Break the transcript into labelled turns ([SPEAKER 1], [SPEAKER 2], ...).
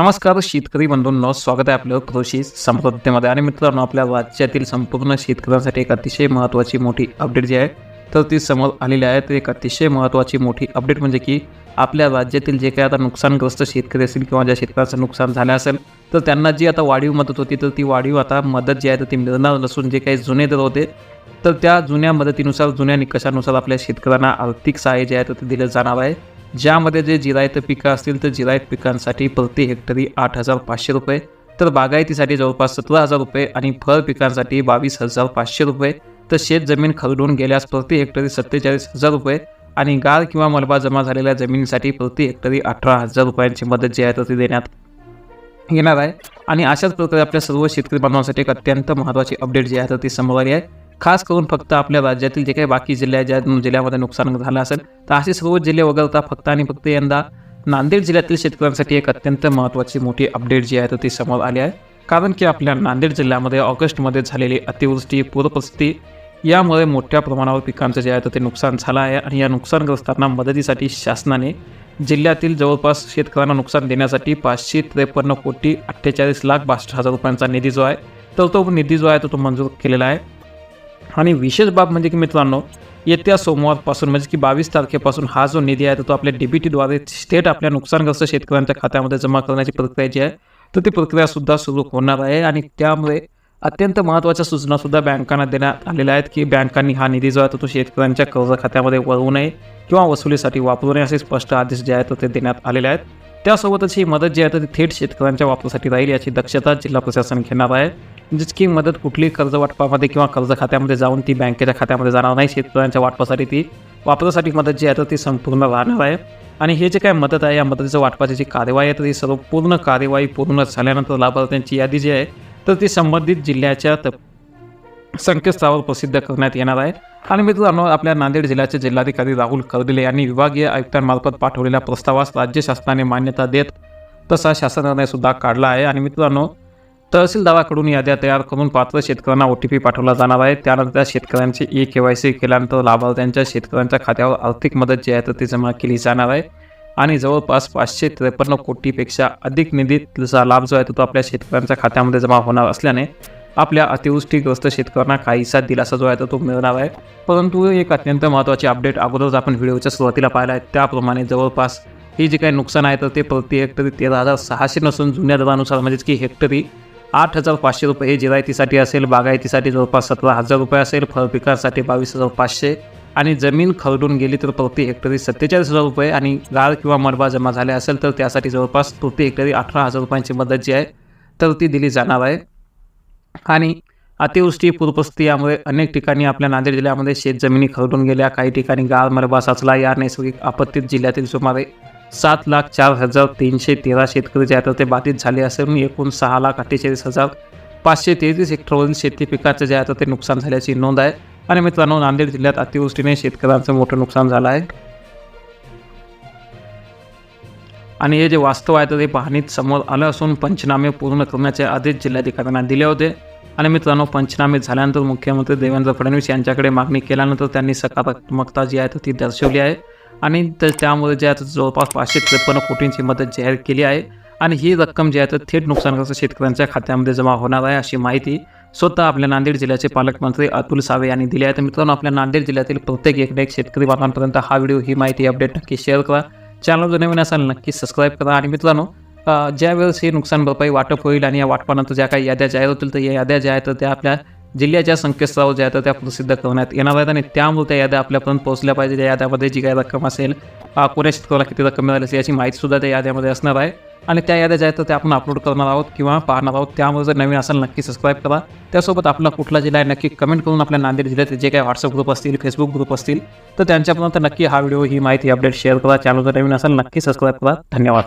[SPEAKER 1] नमस्कार शेतकरी बंधूंनो स्वागत आहे आपलं कृषी समृद्धीमध्ये आणि मित्रांनो आपल्या राज्यातील संपूर्ण शेतकऱ्यांसाठी एक अतिशय महत्त्वाची मोठी अपडेट जी आहे तर ती समोर आलेली आहे. तर एक अतिशय महत्त्वाची मोठी अपडेट म्हणजे की आपल्या राज्यातील जे काही आता नुकसानग्रस्त शेतकरी असतील किंवा ज्या शेतकऱ्यांचं नुकसान झालं असेल तर त्यांना जी आता वाढीव मदत होती तर ती वाढीव आता मदत जी आहे तर ती मिळणार नसून जे काही जुने दर होते तर त्या जुन्या मदतीनुसार जुन्या निकषानुसार आपल्या शेतकऱ्यांना आर्थिक सहाय्य जे आहे तर ते दिलं जाणार आहे. ज्यामध्ये जे जिरायत पिकं असतील तर जिरायत पिकांसाठी प्रति हेक्टरी आठ हजार पाचशे रुपये तर बागायतीसाठी जवळपास सतरा हजार रुपये आणि फळ पिकांसाठी बावीस हजार पाचशे रुपये तर शेत जमीन खरडून गेल्यास प्रति हेक्टरी सत्तेचाळीस हजार रुपये आणि गाळ किंवा मलबा जमा झालेल्या जमिनीसाठी प्रति हेक्टरी अठरा हजार रुपयांची मदत जी आहे तर ती देण्यात येणार आहे. आणि अशाच प्रकारे आपल्या सर्व शेतकरी बांधवांसाठी एक अत्यंत महत्त्वाची अपडेट जी आहे तर ती समोर आली आहे. खास करून फक्त आपल्या राज्यातील जे काही बाकी जिल्हे आहेत, ज्या जिल्ह्यामध्ये नुकसान झालं असेल तर असे सर्व जिल्हे वगळता फक्त आणि फक्त यंदा नांदेड जिल्ह्यातील शेतकऱ्यांसाठी एक अत्यंत महत्त्वाची मोठी अपडेट जी आहे तर ती समोर आली आहे. कारण की आपल्या नांदेड जिल्ह्यामध्ये ऑगस्टमध्ये झालेली अतिवृष्टी पूरपरिस्थिती यामुळे मोठ्या प्रमाणावर पिकांचं जे आहे तर ते नुकसान झालं आहे. आणि या नुकसानग्रस्तांना मदतीसाठी शासनाने जिल्ह्यातील जवळपास शेतकऱ्यांना नुकसान देण्यासाठी पाचशे त्रेपन्न कोटी अठ्ठेचाळीस लाख बासष्ट हजार रुपयांचा निधी जो आहे तर तो निधी जो आहे तो तो मंजूर केलेला आहे. आणि विशेष बाब म्हणजे की मित्रांनो येत्या सोमवारपासून म्हणजे की बावीस तारखेपासून हा जो निधी आहे तो आपल्या डीबीटीद्वारे थेट आपल्या नुकसानग्रस्त शेतकऱ्यांच्या खात्यामध्ये जमा करण्याची प्रक्रिया जी आहे तर ती प्रक्रियासुद्धा सुरू होणार आहे. आणि त्यामुळे अत्यंत महत्त्वाच्या सूचनासुद्धा बँकांना देण्यात आलेल्या आहेत की बँकांनी हा निधी जो आहे तो तो शेतकऱ्यांच्या कर्ज खात्यामध्ये वळवू नये किंवा वसुलीसाठी वापरू नये असे स्पष्ट आदेश जे आहेत तर ते देण्यात आलेले आहेत. त्यासोबतच ही मदत जी आहे तर ती थेट शेतकऱ्यांच्या वापरासाठी राहील याची दक्षता जिल्हा प्रशासन घेणार आहे. म्हणजेच की मदत कुठली कर्ज वाटपामध्ये किंवा कर्ज खात्यामध्ये जाऊन ती बँकेच्या खात्यामध्ये जाणार नाही शेतकऱ्यांच्या वाटपासाठी ती वापरासाठी मदत जी आहे तर ती संपूर्ण राहणार आहे. आणि हे जे काय मदत आहे या मदतीचं वाटपाची जी कार्यवाही आहे तर ती सर्व पूर्ण कार्यवाही पूर्ण झाल्यानंतर लाभार्थ्यांची यादी जी आहे तर ती संबंधित जिल्ह्याच्या त संकेतस्थळावर प्रसिद्ध करण्यात येणार आहे. आणि मित्रांनो आपल्या नांदेड जिल्ह्याचे जिल्हाधिकारी राहुल कर्दिले यांनी विभागीय आयुक्तांमार्फत पाठवलेल्या प्रस्तावास राज्य शासनाने मान्यता देत तसा शासन सुद्धा काढला आहे. आणि मित्रांनो तहसीलदाराकडून याद्या तयार करून पात्र शेतकऱ्यांना ओ टी पी पाठवला जाणार आहे. त्यानंतर त्या शेतकऱ्यांची ई के वाय सी केल्यानंतर लाभार्थ्यांच्या शेतकऱ्यांच्या खात्यावर आर्थिक मदत जी आहे तर ती जमा केली जाणार आहे. आणि जवळपास पाचशे त्रेपन्न कोटीपेक्षा अधिक निधीचा लाभ जो आहे तो आपल्या शेतकऱ्यांच्या खात्यामध्ये जमा होणार असल्याने आपल्या अतिवृष्टीग्रस्त शेतकऱ्यांना काहीसा दिलासा जो आहे तो तो मिळणार आहे. परंतु एक अत्यंत महत्त्वाची अपडेट अगोदरच आपण व्हिडिओच्या सुरुवातीला पाहिला आहे. त्याप्रमाणे जवळपास ही जे काही नुकसान आहे तर ते प्रति हेक्टरी तेरा हजार सहाशे नसून जुन्या दरानुसार म्हणजेच की हेक्टरी आठ हजार पाचशे रुपये हे जिरायतीसाठी असेल बागायतीसाठी जवळपास सतरा हजार रुपये असेल फळ पिकांसाठी बावीस हजार पाचशे. आणि जमीन खरडून गेली तर प्रति हेक्टरी सत्तेचाळीस हजार रुपये आणि गाळ किंवा मडबा जमा झाले असेल तर त्यासाठी जवळपास प्रति हेक्टरी अठरा हजार रुपयांची मदत जी आहे तर ती दिली जाणार आहे. आणि अतिवृष्टी पूरपरिस्थिती यामुळे अनेक ठिकाणी आपल्या नांदेड जिल्ह्यामध्ये शेतजमिनी खरडून गेल्या. काही ठिकाणी गाळ मरबा साचला. या नैसर्गिक आपत्तीत जिल्ह्यातील सुमारे सात लाख चार हजार तीनशे तेरा शेतकरी जे आहेत तर ते बाधित झाले असून एकूण सहा लाख अठ्ठेचाळीस हजार पाचशे तेहतीस हेक्टरवरील शेती पिकाचं जे आहे तर ते नुकसान झाल्याची नोंद आहे. आणि मित्रांनो नांदेड जिल्ह्यात अतिवृष्टीने शेतकऱ्यांचं मोठं नुकसान झालं आहे. आणि हे जे वास्तव आहे तर ते पाहणीत समोर आलं असून पंचनामे पूर्ण करण्याचे आदेश जिल्हाधिकाऱ्यांना दिले होते. आणि मित्रांनो पंचनामे झाल्यानंतर मुख्यमंत्री देवेंद्र फडणवीस यांच्याकडे मागणी केल्यानंतर त्यांनी सकारात्मकता जी आहे तर ती दर्शवली आहे. आणि तर त्यामुळे जे आहे जवळपास पाचशे त्रेपन्न कोटींची मदत जाहीर केली आहे. आणि ही रक्कम जी आहे तर थेट नुकसानग्रस्त शेतकऱ्यांच्या खात्यामध्ये जमा होणार आहे अशी माहिती स्वतः आपल्या नांदेड जिल्ह्याचे पालकमंत्री अतुल सावे यांनी दिली आहे. तर मित्रांनो आपल्या नांदेड जिल्ह्यातील प्रत्येक एकडे एक शेतकरी बांधवांपर्यंत हा व्हिडिओ ही माहिती अपडेट नक्की शेअर करा. चॅनल जर नवीन असाल नक्की सबस्क्राईब करा. आणि मित्रांनो ज्यावेळेस ही हे नुकसान भरपाई वाटप होईल आणि या वाटपानंतर ज्या काही याद्या जाहीर होतील तर या याद्या ज्या आहेत तर त्या आपल्या जिल्ह्याच्या संकेतस्थळावर ज्या आहेत तर त्या प्रसिद्ध करण्यात येणार आहेत आणि त्यामुळे त्या याद्या आपल्यापर्यंत पोहोचल्या पाहिजे. त्या याद्यामध्ये जी काही रक्कम असेल अ, कोण्या शेतकऱ्याला किती रक्कम मिळाली असेल याची माहितीसुद्धा त्या याद्यामध्ये असणार आहे. आणि त्या याद्या ज्या आहेत तर त्या आपण अपलोड करणार आहोत किंवा पाहणार आहोत. त्यामुळे जर नवीन असेल नक्की सबस्क्राईब करा. त्यासोबत आपला कुठला जिल्हा आहे नक्की कमेंट करून आपल्या नांदेड जिल्ह्यात जे काही व्हॉट्सअप ग्रुप असतील फेसबुक ग्रुप असतील तर त्यांच्यापर्यंत नक्की हा व्हिडिओ ही माहिती अपडेट शेअर करा. चॅनल जर नवीन असेल नक्की सबस्क्राईब करा. धन्यवाद.